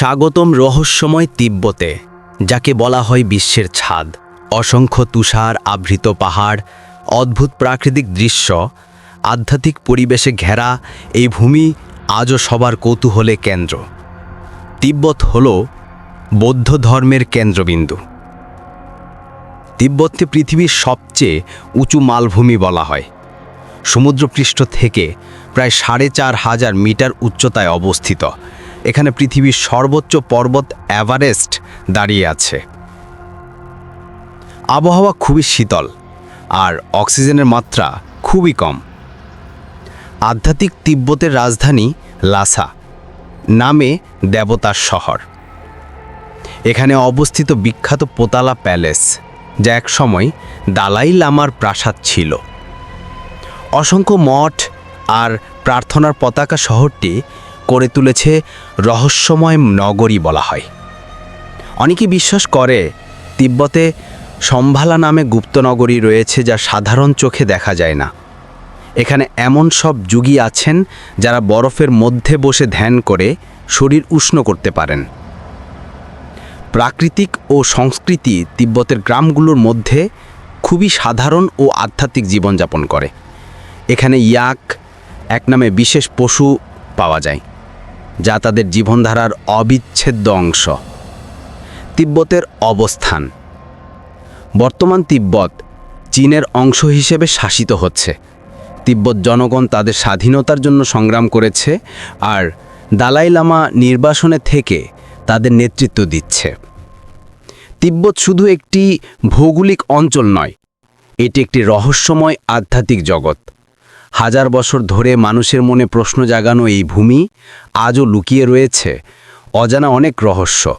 স্বাগতম রহস্যময় তিব্বতে, যাকে বলা হয় বিশ্বের ছাদ। অসংখ্য তুষার আবৃত পাহাড়, অদ্ভুত প্রাকৃতিক দৃশ্য, আধ্যাত্মিক পরিবেশে ঘেরা এই ভূমি আজও সবার কৌতূহলে কেন্দ্র। তিব্বত হল বৌদ্ধ ধর্মের কেন্দ্রবিন্দু। তিব্বতকে পৃথিবীর সবচেয়ে উঁচু মালভূমি বলা হয়। সমুদ্রপৃষ্ঠ থেকে প্রায় সাড়ে চার হাজার মিটার উচ্চতায় অবস্থিত। এখানে পৃথিবীর সর্বোচ্চ পর্বত এভারেস্ট দাঁড়িয়ে আছে। আবহাওয়া খুবই শীতল আর অক্সিজেনের মাত্রা খুবই কম। আধ্যাত্মিক তিব্বতের রাজধানী লাসা নামে দেবতার শহর। এখানে অবস্থিত বিখ্যাত পোতালা প্যালেস, যা একসময় দালাই লামার প্রাসাদ ছিল। অসংখ্য মঠ আর প্রার্থনার পতাকা শহরটি করে তুলেছে রহস্যময় নগরী বলা হয়। অনেকে বিশ্বাস করে তিব্বতে সম্ভালা নামে গুপ্তনগরী রয়েছে যা সাধারণ চোখে দেখা যায় না। এখানে এমন সব যুগী আছেন যারা বরফের মধ্যে বসে ধ্যান করে শরীর উষ্ণ করতে পারেন। প্রাকৃতিক ও সংস্কৃতি তিব্বতের গ্রামগুলোর মধ্যে খুবই সাধারণ ও আধ্যাত্মিক জীবনযাপন করে। এখানে ইয়াক, এক নামে বিশেষ পশু পাওয়া যায়। যা তাদের জীবনধারার অবিচ্ছেদ্য অংশ। তিব্বতের অবস্থান। বর্তমান তিব্বত চীনের অংশ হিসেবে শাসিত হচ্ছে। তিব্বত জনগণ তাদের স্বাধীনতার জন্য সংগ্রাম করেছে আর দালাই লামা নির্বাসনে থেকে তাদের নেতৃত্ব দিচ্ছে। তিব্বত শুধু একটি ভৌগোলিক অঞ্চল নয়, এটি একটি রহস্যময় আধ্যাত্মিক জগৎ। হাজার বছর ধরে মানুষের মনে প্রশ্ন জাগানো এই ভূমি আজও লুকিয়ে রয়েছে। অজানা অনেক রহস্য।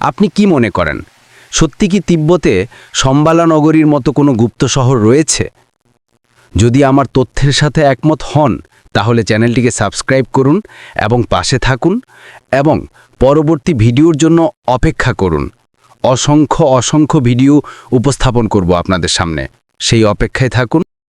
আপনি কি মনে করেন? সত্যি কি তিব্বতে সম্বালা নগরীর মতো কোনো গুপ্ত শহর রয়েছে? যদি আমার তথ্যের সাথে একমত হন, তাহলে চ্যানেলটিকে সাবস্ক্রাইব করুন এবং পাশে থাকুন এবং পরবর্তী ভিডিওর জন্য অপেক্ষা করুন। অসংখ্য অসংখ্য ভিডিও উপস্থাপন করব আপনাদের সামনে। সেই অপেক্ষায় থাকুন।